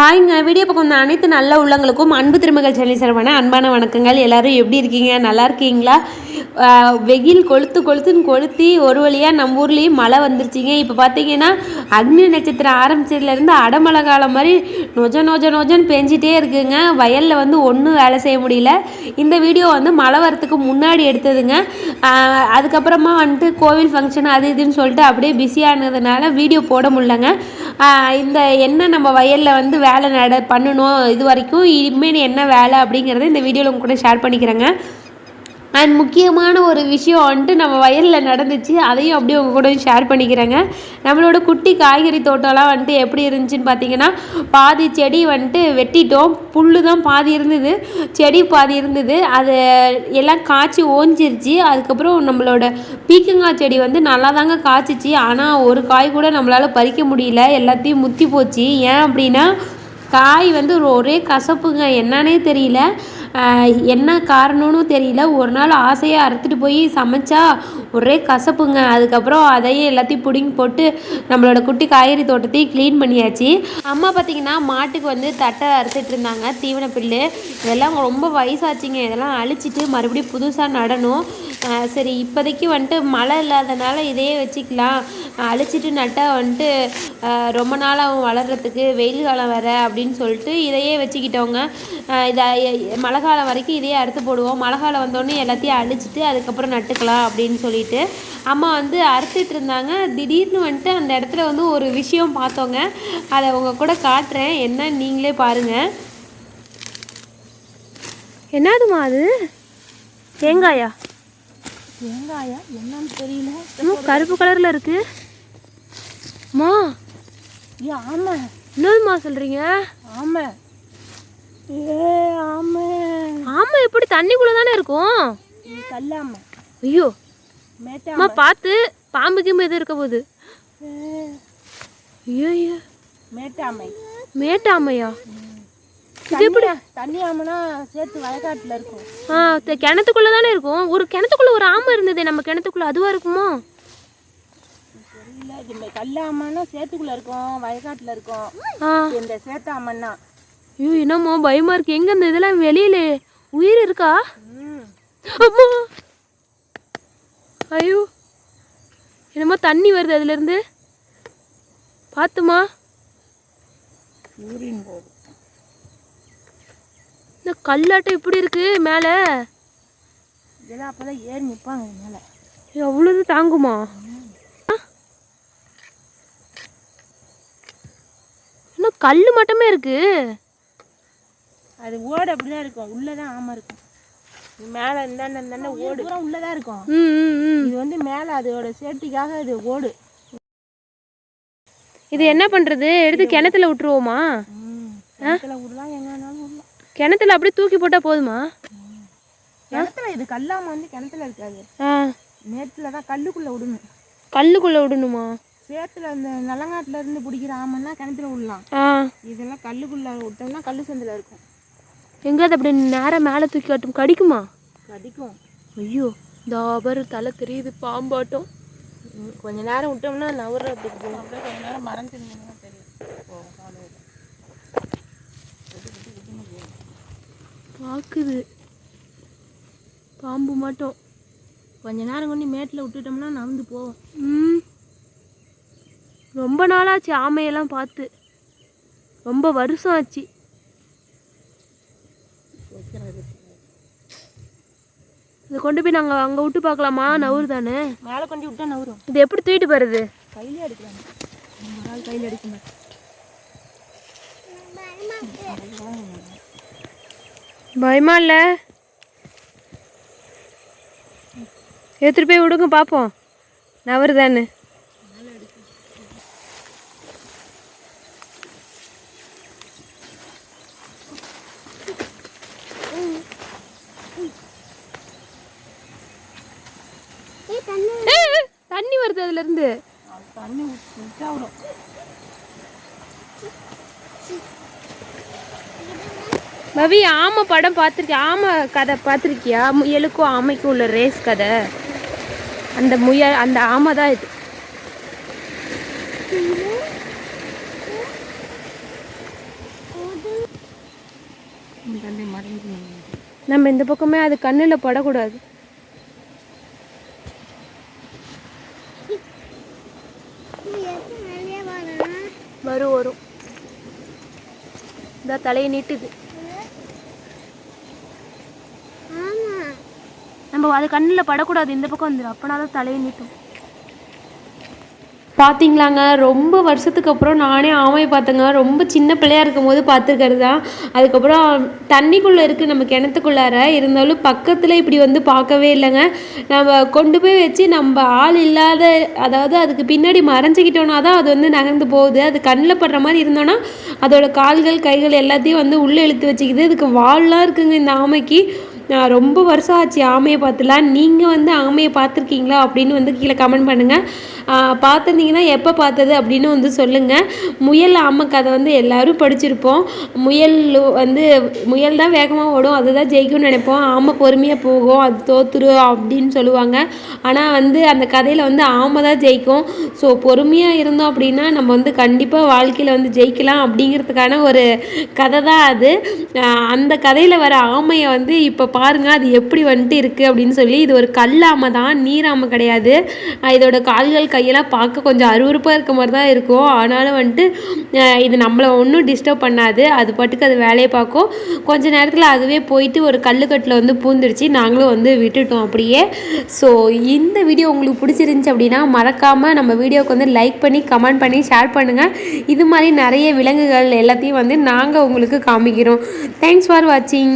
ஹாய்ங்க. Video பக்கம் வந்த அனைத்து நல்ல உள்ளங்களுக்கும் அன்பு திருமகள் சென்னை சரவண அன்பான வணக்கங்கள். எல்லாரும் எப்படி இருக்கீங்க? நல்லா இருக்கீங்களா? வெயில் கொளுத்து கொளுத்துன்னு கொளுத்தி ஒரு வழியாக நம்ம ஊர்லேயும் மழை வந்துருச்சுங்க. இப்போ பார்த்தீங்கன்னா அக்னி நட்சத்திரம் ஆரம்பிச்சதுலேருந்து அடமழை காலம் மாதிரி நொஜ நொஜ நொஜன்னு பெஞ்சிட்டே இருக்குங்க. வயலில் வந்து ஒன்றும் வேலை செய்ய முடியல. இந்த வீடியோ வந்து மழை வரத்துக்கு முன்னாடி எடுத்ததுங்க. அதுக்கப்புறமா வந்துட்டு கோவில் ஃபங்க்ஷன் அது இதுன்னு சொல்லிட்டு அப்படியே பிஸியானதுனால வீடியோ போட முடிலங்க இந்த என்ன நம்ம வயலில் வந்து வேலை நட பண்ணணும் இது வரைக்கும் இனிமேல் என்ன வேலை அப்படிங்கிறத இந்த வீடியோவில் உங்க கூட ஷேர் பண்ணிக்கிறேங்க. அண்ட் முக்கியமான ஒரு விஷயம் வந்துட்டு நம்ம வயலில் நடந்துச்சு அதையும் அப்படியே உங்கள் கூட ஷேர் பண்ணிக்கிறேங்க. நம்மளோட குட்டி காய்கறி தோட்டம்லாம் வந்துட்டு எப்படி இருந்துச்சுன்னு பார்த்தீங்கன்னா பாதி செடி வந்துட்டு வெட்டிட்டோம். புல் தான் பாதி இருந்தது. செடி பாதி இருந்தது. அது எல்லாம் காய்ச்சி ஓஞ்சிருச்சு. அதுக்கப்புறம் நம்மளோட பீக்கங்காய் செடி வந்து நல்லா தாங்க காய்ச்சிச்சு. ஆனால் ஒரு காய் கூட நம்மளால் பறிக்க முடியல. எல்லாத்தையும் முத்தி போச்சு. ஏன் அப்படின்னா காய் வந்து ஒரே கசப்புங்க. என்னன்னே தெரியல. என்ன காரணம்னு தெரியல. ஒரு நாள் ஆசையாக அறுத்துட்டு போய் சமைச்சா ஒரே கசப்புங்க. அதுக்கப்புறம் அதையே எல்லாத்தையும் பிடுங்கி போட்டு நம்மளோட குட்டி காய்கறி தோட்டத்தையும் க்ளீன் பண்ணியாச்சு. அம்மா பார்த்தீங்கன்னா மாட்டுக்கு வந்து தட்டை அறுத்துட்டு இருந்தாங்க. தீவன புல்லு. இதெல்லாம் ரொம்ப வயசாச்சுங்க. இதெல்லாம் அழிச்சிட்டு மறுபடியும் புதுசாக நடணும். சரி இப்போதைக்கு வந்துட்டு மழை இல்லாதனால இதையே வச்சுக்கலாம். அழிச்சிட்டு நட்டால் வந்துட்டு ரொம்ப நாளாகும் வளர்கிறதுக்கு வெயில் காலம் வர அப்படின்னு சொல்லிட்டு இதையே வச்சுக்கிட்டோங்க. இதை மழை காலம் வரைக்கும் இதையே அறுத்து போடுவோம். மழை காலம் வந்தோடனே எல்லாத்தையும் அழிச்சிட்டு அதுக்கப்புறம் நட்டுக்கலாம் அப்படின்னு சொல்லி சொல்லிட்டு அம்மா வந்து அறுத்துட்டு இருந்தாங்க. திடீர்னு வந்துட்டு அந்த இடத்துல வந்து ஒரு விஷயம் பார்த்தோங்க. அதை உங்க கூட காட்டுறேன். என்ன நீங்களே பாருங்கள் என்னதுமா அது? தேங்காயா? தேங்காயா? என்னன்னு தெரியல. கருப்பு கலர்ல இருக்கு. அம்மா. ஏ ஆமா. என்னதுமா சொல்றீங்க? ஆமா. ஏ ஆமா. ஆமா எப்படி தண்ணிக்குள்ள தானே இருக்கும்? இது கல்லாம. ஐயோ. அம்மா பார்த்து பாம்பு கிம்பு எதுவும் இருக்க போகுது? ஐயோ மேட்டாமை. மேட்டாமையா? எப்படி? தண்ணி ஆமைனா சேர்த்து வயக்காட்டுல இருக்கும். ஆ கிணத்துக்குள்ள தானே இருக்கும்? ஒரு கிணத்துக்குள்ள ஒரு ஆமை இருந்ததே நம்ம கிணத்துக்குள்ள அதுவா இருக்குமோ? இது மே- கல்லாமைன்னா சேத்துக்குள்ள இருக்கும் வயக்காட்டுல இருக்கும். இது இந்த சேத்தாமன்னா ஐயோ என்னம்மா பயமா இருக்கு. எங்க இந்த இதெல்லாம் வெளியில உயிர் இருக்கா? அம்மா. ஐயோ என்னமோ தண்ணி வருது அதுல இருந்து பார்த்துமா இந்த கல்லாட்டம் இப்படி இருக்கு மேலே. இதெல்லாம் அப்பதான் ஏறி நிப்பாங்க இது மேல. எவ்வளவு தாங்குமா? இன்னும் கல் மட்டுமே இருக்கு. அது ஓடு அப்படிதான் இருக்கும். உள்ளதான் ஆமை இருக்கும். இது மேல இந்தாண்ட இந்தாண்ட ஓடு. பூரா உள்ளதான் இருக்கும். இது வந்து மேல அதோட சேஃப்டிக்காக இது ஓடு. இது என்ன பண்றது? எடுத்து கிணத்துல விட்டுருவோமா? கிணத்துல அப்படியே தூக்கி போட்டா போதுமா? கிணத்துல இது கல்லாம வந்து கிணத்துல இருக்காது. நேத்துல தான் கல்லுக்குள்ள விடணும். கல்லுக்குள்ள விடணுமா? சேத்துல அந்த நலங்காட்டுல இருந்து பிடிக்கிற ஆமன்னா கிணத்துல விடலாம். இதெல்லாம் கல்லுக்குள்ள விட்டோம்னா கல்லு சந்தில இருக்கும். எங்காவது அப்படி நேரம் மேலே தூக்கி காட்டும் கடிக்குமா? கடிக்கும். ஐயோ தாபர் தலை தெரியுது பாம்பாட்டம். கொஞ்ச நேரம் விட்டோம்னா நவர்றதுக்கு போகும் அப்படியே கொஞ்ச நேரம் மறைஞ்சிருந்தீங்கன்னா தெரியும். போகும். பாக்குது பாம்பு மாட்டோம். கொஞ்ச நேரம் கொண்டு மேட்டில் விட்டுட்டோம்னா நவந்து போகும். ம். ரொம்ப நாளாச்சு ஆமையெல்லாம் பார்த்து. ரொம்ப வருஷம் ஆச்சு. இதை கொண்டு போய் நாங்கள் அங்கே விட்டு பார்க்கலாமா? நவுறு தானே? மேலே கொண்டு விட்டா நவரும் இது எப்படி தூக்கிட்டு போகிறது கையிலே அடிக்கலாம் ஒரு ஆள் கையில் அடிக்கணும் பயமா இல்லை? எடுத்துட்டு போய் விடுங்க பார்ப்போம் நவறு தானே தண்ணி வருது அதுல இருந்து. தண்ணி பவி ஆமை படம் பார்த்துருக்கியா? ஆமை கதை பார்த்துருக்கியா? முயலுக்கும் ஆமைக்கும் உள்ள ரேஸ் கதை. அந்த முயல் அந்த ஆமை தான் இது. நம்ம இந்த பக்கமே அது கண்ணில் படக்கூடாது. வரும் வரும் இந்த தலையை நீட்டுது. நம்ம அது கண்ணில் படக்கூடாது இந்த பக்கம் வந்துடும் அப்போனா தான் தலையை நீட்டும். பார்த்தீங்களாங்க ரொம்ப வருஷத்துக்கு அப்புறம் நானே ஆமையை பார்த்தேங்க. ரொம்ப சின்ன பிள்ளையாக இருக்கும் போது பார்த்துருக்கிறது தான். அதுக்கப்புறம் தண்ணிக்குள்ளே இருக்குது நம்ம கிணத்துக்குள்ளார. இருந்தாலும் பக்கத்தில் இப்படி வந்து பார்க்கவே இல்லைங்க. நம்ம கொண்டு போய் வச்சு நம்ம ஆள் இல்லாத அதாவது அதுக்கு பின்னாடி மறைஞ்சிக்கிட்டோன்னா தான் அது வந்து நகர்ந்து போகுது. அது கண்ணில் படுற மாதிரி இருந்தோன்னா அதோட கால்கள் கைகள் எல்லாத்தையும் வந்து உள்ளே இழுத்து வச்சுக்கிது. இதுக்கு வால்லாம் இருக்குங்க இந்த ஆமைக்கு. நான் ரொம்ப வருஷம் ஆச்சு ஆமையை பார்த்துலாம். நீங்கள் வந்து ஆமையை பார்த்துருக்கீங்களா அப்படின்னு வந்து கீழே கமெண்ட் பண்ணுங்கள் பார்த்துருந்தீங்கன்னா எப்போ பார்த்தது அப்படின்னு வந்து சொல்லுங்கள் முயல் ஆமை கதை வந்து எல்லோரும் படிச்சிருப்போம். முயல் வந்து முயல் தான் வேகமாக ஓடும் அதுதான் ஜெயிக்கும்னு நினைப்போம். ஆமை பொறுமையாக போகும் அது தோத்துரு அப்படின்னு சொல்லுவாங்க. ஆனால் வந்து அந்த கதையில் வந்து ஆமை தான் ஜெயிக்கும். ஸோ பொறுமையாக இருந்தோம் அப்படின்னா நம்ம வந்து கண்டிப்பாக வாழ்க்கையில் வந்து ஜெயிக்கலாம் அப்படிங்கிறதுக்கான ஒரு கதை தான் அது. அந்த கதையில் வர ஆமையை வந்து இப்போ பாருங்கள் அது எப்படி வந்துட்டு இருக்குது அப்படின்னு சொல்லி இது ஒரு கல்லாமை தான் நீராமை கிடையாது. இதோட கால்கள் கையெல்லாம் பார்க்க கொஞ்சம் அருவருப்பாக இருக்க மாதிரி தான் இருக்கும். ஆனாலும் வந்துட்டு இது நம்மளை ஒன்றும் டிஸ்டர்ப் பண்ணாது. அது பாட்டுக்கு அது வேலையை பார்க்கும். கொஞ்ச நேரத்தில் அதுவே போயிட்டு ஒரு கல்லுக்கட்டில் வந்து பூந்துருச்சு. நாங்களும் வந்து விட்டுட்டோம் அப்படியே. ஸோ இந்த வீடியோ உங்களுக்கு பிடிச்சிருந்துச்சி அப்படின்னா மறக்காமல் நம்ம வீடியோவுக்கு வந்து லைக் பண்ணி கமெண்ட் பண்ணி ஷேர் பண்ணுங்கள் இது மாதிரி நிறைய விலங்குகள் எல்லாத்தையும் வந்து நாங்கள் உங்களுக்கு காமிக்கிறோம். தேங்க்ஸ் ஃபார் வாட்சிங்